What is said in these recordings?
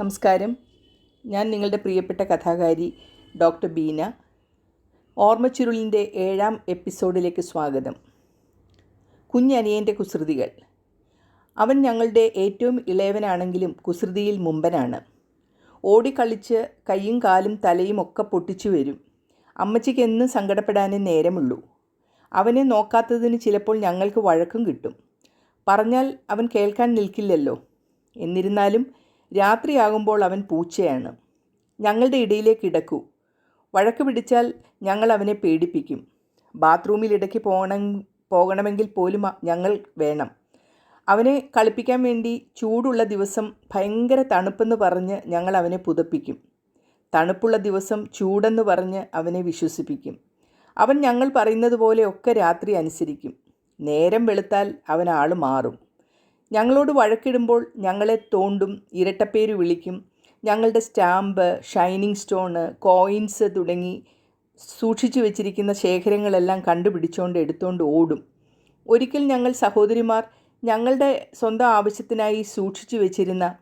നമസ്കാരം. ഞാൻ നിങ്ങളുടെ പ്രിയപ്പെട്ട കഥാകാരി ഡോക്ടർ ബീന. ഓർമ്മച്ചുരുളിന്റെ ഏഴാം എപ്പിസോഡിലേക്ക് സ്വാഗതം. കുഞ്ഞനിയന്റെ കുസൃതികൾ. അവൻ ഞങ്ങളുടെ ഏറ്റവും ഇളയവനാണെങ്കിലും കുസൃതിയിൽ മുമ്പനാണ്. ഓടിക്കളിച്ച് കൈയും കാലും തലയും ഒക്കെ പൊട്ടിച്ചു വരും. അമ്മച്ചിക്ക് എന്നും സങ്കടപ്പെടാനേ നേരമുള്ളൂ. അവനെ നോക്കാത്തതിന് ചിലപ്പോൾ ഞങ്ങൾക്ക് വഴക്കും കിട്ടും. പറഞ്ഞാൽ അവൻ കേൾക്കാൻ നിൽക്കില്ലല്ലോ. എന്നിരുന്നാലും രാത്രിയാകുമ്പോൾ അവൻ പൂച്ചയാണ്. ഞങ്ങളുടെ ഇടയിലേക്ക് ഇടക്കൂ വഴക്ക് പിടിച്ചാൽ ഞങ്ങൾ അവനെ പേടിപ്പിക്കും. ബാത്റൂമിൽ ഇടയ്ക്ക് പോകണം പോകണമെങ്കിൽ പോലും ഞങ്ങൾ വേണം. അവനെ കളിപ്പിക്കാൻ വേണ്ടി ചൂടുള്ള ദിവസം ഭയങ്കര തണുപ്പെന്ന് പറഞ്ഞ് ഞങ്ങൾ അവനെ പുതപ്പിക്കും. തണുപ്പുള്ള ദിവസം ചൂടെന്ന് പറഞ്ഞ് അവനെ വിശ്വസിപ്പിക്കും. അവൻ ഞങ്ങൾ പറയുന്നത് പോലെ ഒക്കെ രാത്രി അനുസരിക്കും. നേരം വെളുത്താൽ അവൻ ആൾ മാറും. ഞങ്ങളോട് വഴക്കിടുമ്പോൾ ഞങ്ങളെ തോണ്ടും ഇരട്ടപ്പേര് വിളിക്കും. ഞങ്ങളുടെ സ്റ്റാമ്പ് ഷൈനിങ് സ്റ്റോണ് കോയിൻസ് തുടങ്ങി സൂക്ഷിച്ചു വെച്ചിരിക്കുന്ന ശേഖരങ്ങളെല്ലാം കണ്ടുപിടിച്ചുകൊണ്ട് എടുത്തുകൊണ്ട് ഓടും. ഒരിക്കൽ ഞങ്ങൾ സഹോദരിമാർ ഞങ്ങളുടെ സ്വന്തം ആവശ്യത്തിനായി സൂക്ഷിച്ചു വെച്ചിരുന്ന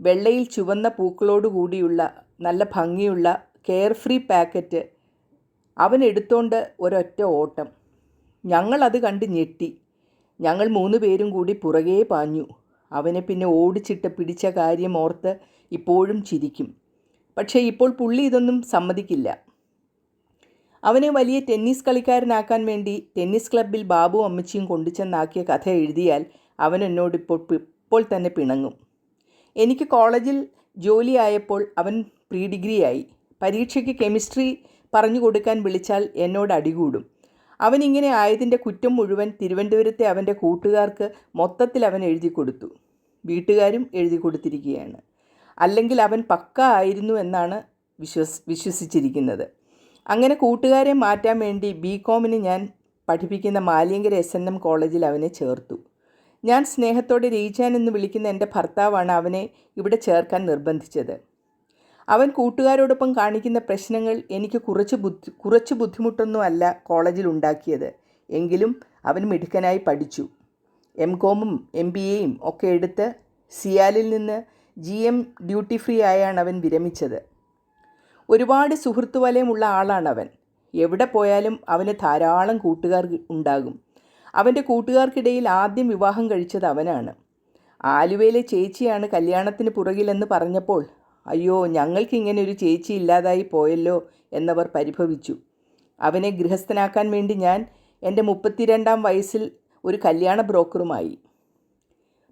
വെള്ളയിൽ ചുവന്ന പൂക്കളോടുകൂടിയുള്ള നല്ല ഭംഗിയുള്ള കെയർ ഫ്രീ പാക്കറ്റ് അവൻ എടുത്തോണ്ട് ഒരൊറ്റ ഓട്ടം. ഞങ്ങളത് കണ്ട് ഞെട്ടി. ഞങ്ങൾ മൂന്ന് പേരും കൂടി പുറകേ പാഞ്ഞു. അവനെ പിന്നെ ഓടിച്ചിട്ട് പിടിച്ച കാര്യം ഓർത്ത് ഇപ്പോഴും ചിരിക്കും. പക്ഷേ ഇപ്പോൾ പുള്ളി ഇതൊന്നും സമ്മതിക്കില്ല. അവനെ വലിയ ടെന്നീസ് കളിക്കാരനാക്കാൻ വേണ്ടി ടെന്നീസ് ക്ലബ്ബിൽ ബാബു അമ്മച്ചിയും കൊണ്ടുചെന്നാക്കിയ കഥ എഴുതിയാൽ അവൻ എന്നോട് ഇപ്പോൾ ഇപ്പോൾ തന്നെ പിണങ്ങും. എനിക്ക് കോളേജിൽ ജോലിയായപ്പോൾ അവൻ പ്രീ ഡിഗ്രിയായി പരീക്ഷയ്ക്ക് കെമിസ്ട്രി പറഞ്ഞു കൊടുക്കാൻ വിളിച്ചാൽ എന്നോട് അടികൂടും. അവനിങ്ങനെ ആയതിന്റെ കുറ്റം മുഴുവൻ തിരുവനന്തപുരത്തെ അവന്റെ കൂട്ടുകാർക്ക് മൊത്തത്തിൽ അവൻ എഴുതി കൊടുത്തു. വീട്ടുകാരും എഴുതി കൊടുത്തിരിക്കുകയാണ്. അല്ലെങ്കിൽ അവൻ പക്ക ആയിരുന്നു എന്നാണ് വിശ്വസ് വിശ്വസിച്ചിരിക്കുന്നത്. അങ്ങനെ കൂട്ടുകാരെ മാറ്റാൻ വേണ്ടി ബി കോമിന് ഞാൻ പഠിപ്പിക്കുന്ന മാലിയങ്കര എസ് എൻ എം കോളേജിൽ അവനെ ചേർത്തു. ഞാൻ സ്നേഹത്തോടെ രീചാൻ എന്ന് വിളിക്കുന്ന എന്റെ ഭർത്താവാണ് അവനെ ഇവിടെ ചേർക്കാൻ നിർബന്ധിച്ചത്. അവൻ കൂട്ടുകാരോടൊപ്പം കാണിക്കുന്ന പ്രശ്നങ്ങൾ എനിക്ക് കുറച്ച് ബുദ്ധി കുറച്ച് ബുദ്ധിമുട്ടൊന്നും അല്ല കോളേജിൽ ഉണ്ടാക്കിയത്. എങ്കിലും അവൻ മിടുക്കനായി പഠിച്ചു. എം കോമും എം ബി എയും ഒക്കെ എടുത്ത് സിയാലിൽ നിന്ന് ജി എം ഡ്യൂട്ടി ഫ്രീ ആയാണ് അവൻ വിരമിച്ചത്. ഒരുപാട് സുഹൃത്തു വലയമുള്ള ആളാണ് അവൻ എവിടെ പോയാലും അവന് ധാരാളം കൂട്ടുകാർ ഉണ്ടാകും. അവന്റെ കൂട്ടുകാർക്കിടയിൽ ആദ്യം വിവാഹം കഴിച്ചത് അവനാണ്. ആലുവയിലെ ചേച്ചിയാണ് കല്യാണത്തിന് പുറകിലെന്ന് പറഞ്ഞപ്പോൾ അയ്യോ ഞങ്ങൾക്ക് ഇങ്ങനെ ഒരു ചേച്ചി ഇല്ലാതായി പോയല്ലോ എന്നവർ പരിഭവിച്ചു. അവനെ ഗൃഹസ്ഥനാക്കാൻ വേണ്ടി ഞാൻ എന്റെ മുപ്പത്തിരണ്ടാം വയസ്സിൽ ഒരു കല്യാണ ബ്രോക്കറുമായി.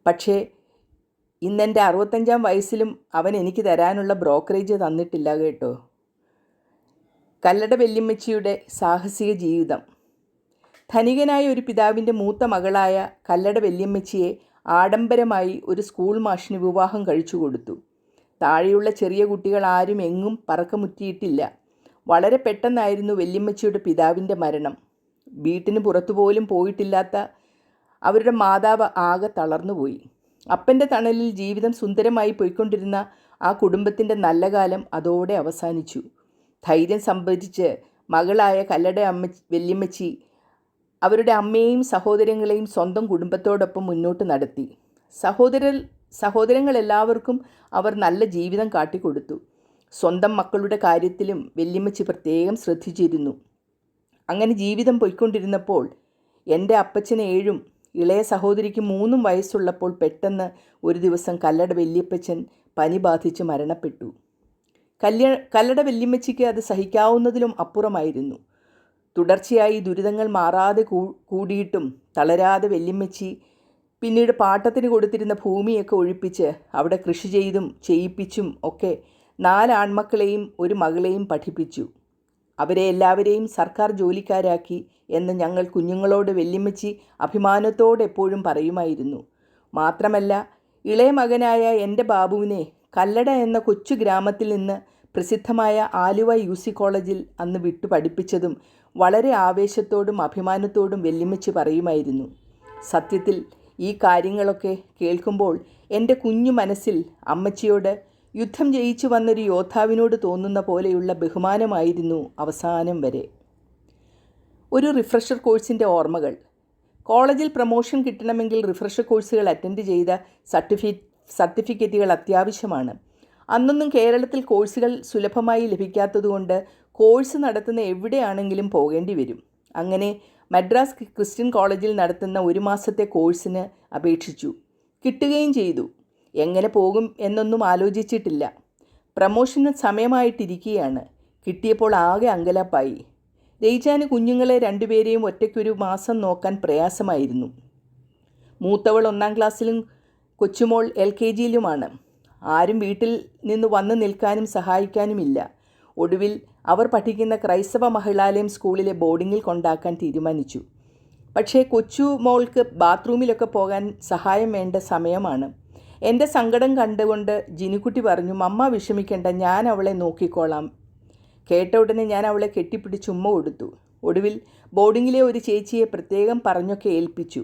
പക്ഷേ ഇന്നെന്റെ അറുപത്തഞ്ചാം വയസ്സിലും അവൻ എനിക്ക് തരാനുള്ള ബ്രോക്കറേജ് തന്നിട്ടില്ല കേട്ടോ. കല്ലട വെല്ലിമ്മച്ചിയുടെ സാഹസിക ജീവിതം. ധനികനായ ഒരു പിതാവിന്റെ മൂത്ത മകളായ കല്ലട വെല്ലിയമ്മച്ചിയെ ആഡംബരമായി ഒരു സ്കൂൾ മാഷിന് വിവാഹം കഴിച്ചു കൊടുത്തു. താഴെയുള്ള ചെറിയ കുട്ടികൾ ആരും എങ്ങും പറക്കമുറ്റിയിട്ടില്ല. വളരെ പെട്ടെന്നായിരുന്നു വല്യമ്മച്ചിയുടെ പിതാവിന്റെ മരണം. വീട്ടിന് പുറത്തുപോലും പോയിട്ടില്ലാത്ത അവരുടെ മാതാവ് ആകെ തളർന്നുപോയി. അപ്പന്റെ തണലിൽ ജീവിതം സുന്ദരമായി പോയിക്കൊണ്ടിരുന്ന ആ കുടുംബത്തിന്റെ നല്ല കാലം അതോടെ അവസാനിച്ചു. ധൈര്യം സംഭരിച്ച് മകളായ കല്ലട അമ്മ വല്യമ്മച്ചി അവരുടെ അമ്മയെയും സഹോദരങ്ങളെയും സ്വന്തം കുടുംബത്തോടൊപ്പം മുന്നോട്ട് നടത്തി. സഹോദരർ സഹോദരങ്ങളെല്ലാവർക്കും അവർ നല്ല ജീവിതം കാട്ടിക്കൊടുത്തു. സ്വന്തം മക്കളുടെ കാര്യത്തിലും വല്യമ്മച്ചി പ്രത്യേകം ശ്രദ്ധിച്ചിരുന്നു. അങ്ങനെ ജീവിതം പോയിക്കൊണ്ടിരുന്നപ്പോൾ എന്റെ അപ്പച്ചന് ഏഴും ഇളയ സഹോദരിക്ക് മൂന്നും വയസ്സുള്ളപ്പോൾ പെട്ടെന്ന് ഒരു ദിവസം കല്ലട വല്യപ്പച്ചൻ പനി ബാധിച്ച് മരണപ്പെട്ടു. കല്യ കല്ലട വല്യമ്മച്ചിക്ക് അത് സഹിക്കാവുന്നതിലും അപ്പുറമായിരുന്നു. തുടർച്ചയായി ദുരിതങ്ങൾ മാറാതെ കൂടിയിട്ടും തളരാതെ വല്യമ്മച്ചി പിന്നീട് പാട്ടത്തിന് കൊടുത്തിരുന്ന ഭൂമിയൊക്കെ ഒഴിപ്പിച്ച് അവിടെ കൃഷി ചെയ്തും ചെയ്യിപ്പിച്ചും ഒക്കെ നാലാൺമക്കളെയും ഒരു മകളെയും പഠിപ്പിച്ചു. അവരെ എല്ലാവരെയും സർക്കാർ ജോലിക്കാരാക്കി എന്ന് ഞങ്ങൾ കുഞ്ഞുങ്ങളോട് വെല്ലുമിച്ച് അഭിമാനത്തോടെ എപ്പോഴും പറയുമായിരുന്നു. മാത്രമല്ല ഇളയ മകനായ എന്റെ ബാബുവിനെ കല്ലട എന്ന കൊച്ചു ഗ്രാമത്തിൽ നിന്ന് പ്രസിദ്ധമായ ആലുവ യു സി കോളേജിൽ അന്ന് വിട്ടു പഠിപ്പിച്ചതും വളരെ ആവേശത്തോടും അഭിമാനത്തോടും വെല്ലുമിച്ച് പറയുമായിരുന്നു. സത്യത്തിൽ ഈ കാര്യങ്ങളൊക്കെ കേൾക്കുമ്പോൾ എന്റെ കുഞ്ഞു മനസ്സിൽ അമ്മച്ചിയോട് യുദ്ധം ജയിച്ചു വന്നൊരു യോദ്ധാവിനോട് തോന്നുന്ന പോലെയുള്ള ബഹുമാനമായിരുന്നു അവസാനം വരെ. ഒരു റിഫ്രഷർ കോഴ്സിന്റെ ഓർമ്മകൾ. കോളേജിൽ പ്രൊമോഷൻ കിട്ടണമെങ്കിൽ റിഫ്രഷർ കോഴ്സുകൾ അറ്റൻഡ് ചെയ്ത സർട്ടിഫി സർട്ടിഫിക്കറ്റുകൾ അത്യാവശ്യമാണ്. അന്നൊന്നും കേരളത്തിൽ കോഴ്സുകൾ സുലഭമായി ലഭിക്കാത്തതുകൊണ്ട് കോഴ്സ് നടത്തുന്ന എവിടെയാണെങ്കിലും പോകേണ്ടി വരും. അങ്ങനെ മദ്രാസ് ക്രിസ്ത്യൻ കോളേജിൽ നടത്തുന്ന ഒരു മാസത്തെ കോഴ്സിന് അപേക്ഷിച്ചു. കിട്ടുകയും ചെയ്തു. എങ്ങനെ പോകും എന്നൊന്നും ആലോചിച്ചിട്ടില്ല. പ്രമോഷന് സമയമായിട്ടിരിക്കുകയാണ് കിട്ടിയപ്പോൾ ആകെ അങ്കലാപ്പായി. രയിച്ചാന് കുഞ്ഞുങ്ങളെ രണ്ടുപേരെയും ഒറ്റയ്ക്കൊരു മാസം നോക്കാൻ പ്രയാസമായിരുന്നു. മൂത്തവൾ ഒന്നാം ക്ലാസ്സിലും കൊച്ചുമോൾ എൽ കെ ജിയിലുമാണ്. ആരും വീട്ടിൽ നിന്ന് വന്നു നിൽക്കാനും സഹായിക്കാനുമില്ല. ഒടുവിൽ അവർ പഠിക്കുന്ന ക്രൈസ്തവ മഹിളാലയം സ്കൂളിലെ ബോർഡിങ്ങിൽ കൊണ്ടാക്കാൻ തീരുമാനിച്ചു. പക്ഷേ കൊച്ചു മോൾക്ക് ബാത്റൂമിലൊക്കെ പോകാൻ സഹായം വേണ്ട സമയമാണ്. എന്റെ സങ്കടം കണ്ടുകൊണ്ട് ജിനിക്കുട്ടി പറഞ്ഞു അമ്മ വിഷമിക്കേണ്ട ഞാൻ അവളെ നോക്കിക്കോളാം. കേട്ട ഉടനെ ഞാൻ അവളെ കെട്ടിപ്പിടിച്ച് ഉമ്മ കൊടുത്തു. ഒടുവിൽ ബോർഡിങ്ങിലെ ഒരു ചേച്ചിയെ പ്രത്യേകം പറഞ്ഞൊക്കെ ഏൽപ്പിച്ചു.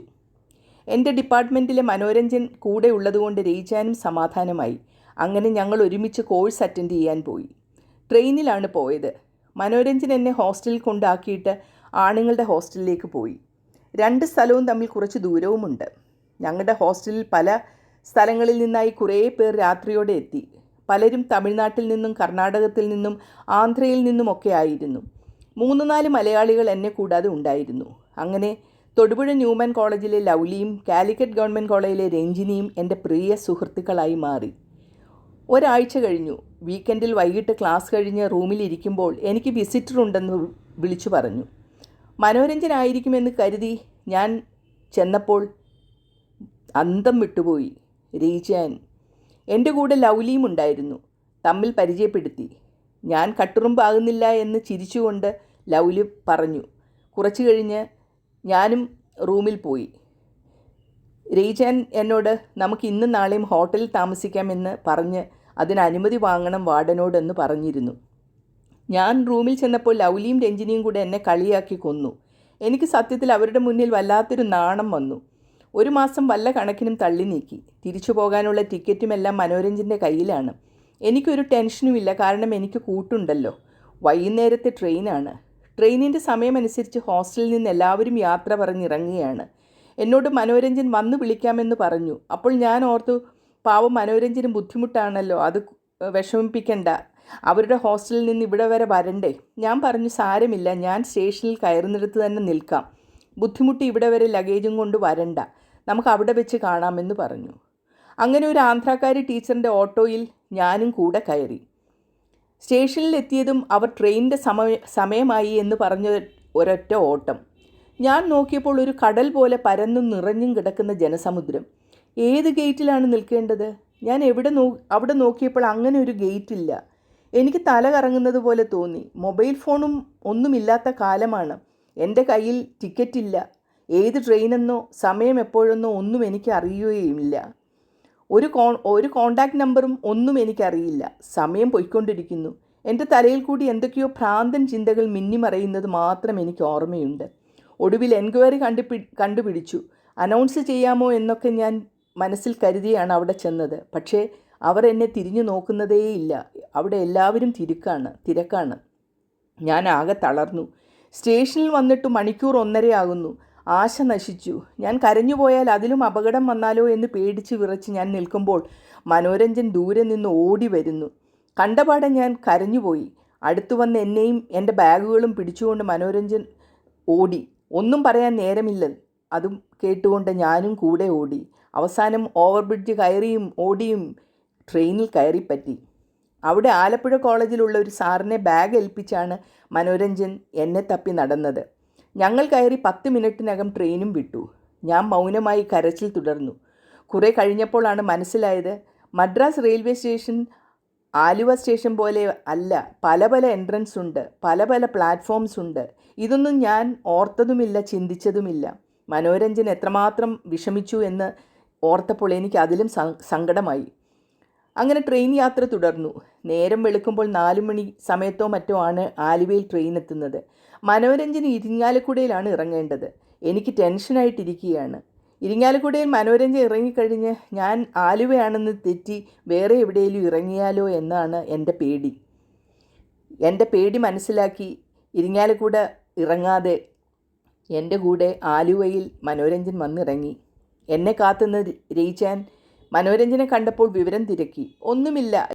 എന്റെ ഡിപ്പാർട്ട്മെന്റിലെ മനോരഞ്ജൻ കൂടെ ഉള്ളതുകൊണ്ട് രയിച്ചാനും സമാധാനമായി. അങ്ങനെ ഞങ്ങൾ ഒരുമിച്ച് കോഴ്സ് അറ്റൻഡ് ചെയ്യാൻ പോയി. ട്രെയിനിലാണ് പോയത്. മനോരഞ്ജൻ എന്നെ ഹോസ്റ്റലിൽ കൊണ്ടാക്കിയിട്ട് ആണുങ്ങളുടെ ഹോസ്റ്റലിലേക്ക് പോയി. രണ്ട് സ്ഥലവും തമ്മിൽ കുറച്ച് ദൂരവുമുണ്ട്. ഞങ്ങളുടെ ഹോസ്റ്റലിൽ പല സ്ഥലങ്ങളിൽ നിന്നായി കുറേ പേർ രാത്രിയോടെ എത്തി. പലരും തമിഴ്നാട്ടിൽ നിന്നും കർണാടകത്തിൽ നിന്നും ആന്ധ്രയിൽ നിന്നുമൊക്കെ ആയിരുന്നു. മൂന്ന് നാല് മലയാളികൾ എന്നെ കൂടാതെ ഉണ്ടായിരുന്നു. അങ്ങനെ തൊടുപുഴ ന്യൂമാൻ കോളേജിലെ ലൗലിയും കാലിക്കറ്റ് ഗവൺമെന്റ് കോളേജിലെ രഞ്ജിനിയും എന്റെ പ്രിയ സുഹൃത്തുക്കളായി മാറി. ഒരാഴ്ച കഴിഞ്ഞു. വീക്കെൻഡിൽ വൈകിട്ട് ക്ലാസ് കഴിഞ്ഞ് റൂമിലിരിക്കുമ്പോൾ എനിക്ക് വിസിറ്റർ ഉണ്ടെന്ന് വിളിച്ചു പറഞ്ഞു. മനോരഞ്ജനായിരിക്കുമെന്ന് കരുതി ഞാൻ ചെന്നപ്പോൾ അന്തം വിട്ടുപോയി. റീജാൻ എന്റെ കൂടെ ലൗലിയും ഉണ്ടായിരുന്നു. തമ്മിൽ പരിചയപ്പെടുത്തി. ഞാൻ കട്ടുറുമ്പാകുന്നില്ല എന്ന് ചിരിച്ചുകൊണ്ട് ലൗലി പറഞ്ഞു. കുറച്ചു കഴിഞ്ഞ് ഞാനും റൂമിൽ പോയി. റീജാൻ എന്നോട് നമുക്ക് ഇന്നും നാളെയും ഹോട്ടലിൽ താമസിക്കാമെന്ന് പറഞ്ഞ് അതിന് അനുമതി വാങ്ങണം വാർഡനോടെന്ന് പറഞ്ഞിരുന്നു. ഞാൻ റൂമിൽ ചെന്നപ്പോൾ ലൗലിയും രഞ്ജിനിയും കൂടെ എന്നെ കളിയാക്കി കൊന്നു. എനിക്ക് സത്യത്തിൽ അവരുടെ മുന്നിൽ വല്ലാത്തൊരു നാണം വന്നു. ഒരു മാസം വല്ല കണക്കിനും തള്ളി നീക്കി. തിരിച്ചു പോകാനുള്ള ടിക്കറ്റുമെല്ലാം മനോരഞ്ജന്റെ കയ്യിലാണ്. എനിക്കൊരു ടെൻഷനുമില്ല കാരണം എനിക്ക് കൂട്ടുണ്ടല്ലോ. വൈകുന്നേരത്തെ ട്രെയിനാണ്. ട്രെയിനിന്റെ സമയമനുസരിച്ച് ഹോസ്റ്റലിൽ നിന്ന് എല്ലാവരും യാത്ര പറഞ്ഞിറങ്ങുകയാണ്. എന്നോട് മനോരഞ്ജൻ വന്ന് വിളിക്കാമെന്ന് പറഞ്ഞു. അപ്പോൾ ഞാൻ ഓർത്തു പാവം മനോരഞ്ജനും ബുദ്ധിമുട്ടാണല്ലോ അത് വിഷമിപ്പിക്കണ്ട. അവരുടെ ഹോസ്റ്റലിൽ നിന്ന് ഇവിടെ വരെ വരണ്ടേ. ഞാൻ പറഞ്ഞു സാരമില്ല ഞാൻ സ്റ്റേഷനിൽ കയറുന്നിടത്ത് തന്നെ നിൽക്കാം. ബുദ്ധിമുട്ടി ഇവിടെ വരെ ലഗേജും കൊണ്ട് വരണ്ട. നമുക്ക് അവിടെ വെച്ച് കാണാമെന്ന് പറഞ്ഞു. അങ്ങനെ ഒരു ആന്ധ്രാക്കാരി ടീച്ചറിന്റെ ഓട്ടോയിൽ ഞാനും കൂടെ കയറി. സ്റ്റേഷനിൽ സ്റ്റേഷനിലെത്തിയതും അവർ ട്രെയിനിന്റെ സമയ സമയമായി എന്ന് പറഞ്ഞ ഒരൊറ്റ ഓട്ടം. ഞാൻ നോക്കിയപ്പോൾ ഒരു കടൽ പോലെ പരന്നും നിറഞ്ഞും കിടക്കുന്ന ജനസമുദ്രം. ഏത് ഗേറ്റിലാണ് നിൽക്കേണ്ടത്? ഞാൻ എവിടെ നോ അവിടെ നോക്കിയപ്പോൾ അങ്ങനെ ഒരു ഗേറ്റ് ഇല്ല. എനിക്ക് തല കറങ്ങുന്നത് പോലെ തോന്നി. മൊബൈൽ ഫോണും ഒന്നുമില്ലാത്ത കാലമാണ്. എന്റെ കയ്യിൽ ടിക്കറ്റ് ഇല്ല. ഏത് ട്രെയിനെന്നോ സമയം എപ്പോഴെന്നോ ഒന്നും എനിക്ക് അറിയുകയുമില്ല. ഒരു കോൺ ഒരു കോണ്ടാക്ട് നമ്പറും ഒന്നും എനിക്കറിയില്ല. സമയം പോയിക്കൊണ്ടിരിക്കുന്നു. എന്റെ തലയിൽ കൂടി എന്തൊക്കെയോ ഭ്രാന്തൻ ചിന്തകൾ മിന്നിമറയുന്നത് മാത്രം എനിക്ക് ഓർമ്മയുണ്ട്. ഒടുവിൽ എൻക്വയറി കണ്ടുപി കണ്ടുപിടിച്ചു. അനൗൺസ് ചെയ്യാമോ എന്നൊക്കെ ഞാൻ മനസ്സിൽ കരുതിയാണ് അവിടെ ചെന്നത്. പക്ഷേ അവർ എന്നെ തിരിഞ്ഞു നോക്കുന്നതേയില്ല. അവിടെ എല്ലാവരും തിരക്കാണ് തിരക്കാണ്. ഞാൻ ആകെ തളർന്നു. സ്റ്റേഷനിൽ വന്നിട്ട് മണിക്കൂർ ഒന്നരയാകുന്നു ആശ നശിച്ചു. ഞാൻ കരഞ്ഞുപോയാൽ അതിലും അപകടം വന്നാലോ എന്ന് പേടിച്ച് വിറച്ച് ഞാൻ നിൽക്കുമ്പോൾ മനോരഞ്ജൻ ദൂരെ നിന്ന് ഓടി വരുന്നു. കണ്ടപാടെ ഞാൻ കരഞ്ഞുപോയി. അടുത്തു വന്ന് എന്നെയും എന്റെ ബാഗുകളും പിടിച്ചുകൊണ്ട് മനോരഞ്ജൻ ഓടി. ഒന്നും പറയാൻ നേരമില്ല. അതും കേട്ടുകൊണ്ട് ഞാനും കൂടെ ഓടി. അവസാനം ഓവർ ബ്രിഡ്ജ് കയറിയും ഓടിയും ട്രെയിനിൽ കയറിപ്പറ്റി. അവിടെ ആലപ്പുഴ കോളേജിലുള്ള ഒരു സാറിനെ ബാഗ് ഏൽപ്പിച്ചാണ് മനോരഞ്ജൻ എന്നെ തപ്പി നടന്നത്. ഞങ്ങൾ കയറി പത്ത് മിനിറ്റിനകം ട്രെയിനും വിട്ടു. ഞാൻ മൗനമായി കരച്ചിൽ തുടർന്നു. കുറേ കഴിഞ്ഞപ്പോഴാണ് മനസ്സിലായത് Madras railway station Aluva station പോലെ അല്ല പല പല എൻട്രൻസ് ഉണ്ട് പല പല പ്ലാറ്റ്ഫോംസ് ഉണ്ട്. ഇതൊന്നും ഞാൻ ഓർത്തതുമില്ല ചിന്തിച്ചതുമില്ല. മനോരഞ്ജൻ എത്രമാത്രം വിഷമിച്ചു എന്ന് ഓർത്തപ്പോൾ എനിക്ക് അതിലും സങ്കടമായി. അങ്ങനെ ട്രെയിൻ യാത്ര തുടർന്നു. നേരം വെളുക്കുമ്പോൾ നാലു മണി സമയത്തോ മറ്റോ ആണ് ആലുവയിൽ ട്രെയിൻ എത്തുന്നത്. മനോരഞ്ജന് ഇരിങ്ങാലക്കുടയിലാണ് ഇറങ്ങേണ്ടത്. എനിക്ക് ടെൻഷനായിട്ടിരിക്കുകയാണ് ഇരിങ്ങാലക്കുടയിൽ മനോരഞ്ജൻ ഇറങ്ങിക്കഴിഞ്ഞ് ഞാൻ ആലുവയാണെന്ന് തെറ്റി വേറെ എവിടെയെങ്കിലും ഇറങ്ങിയാലോ എന്നാണ് എന്റെ പേടി. എന്റെ പേടി മനസ്സിലാക്കി ഇരിങ്ങാലക്കുട ഇറങ്ങാതെ എന്റെ കൂടെ ആലുവയിൽ മനോരഞ്ജൻ വന്നിറങ്ങി. എന്നെ കാത്തുനിന്ന് രയിച്ചാൻ മനോരഞ്ജനെ കണ്ടപ്പോൾ വിവരം തിരക്കി. ഒന്നുമില്ല.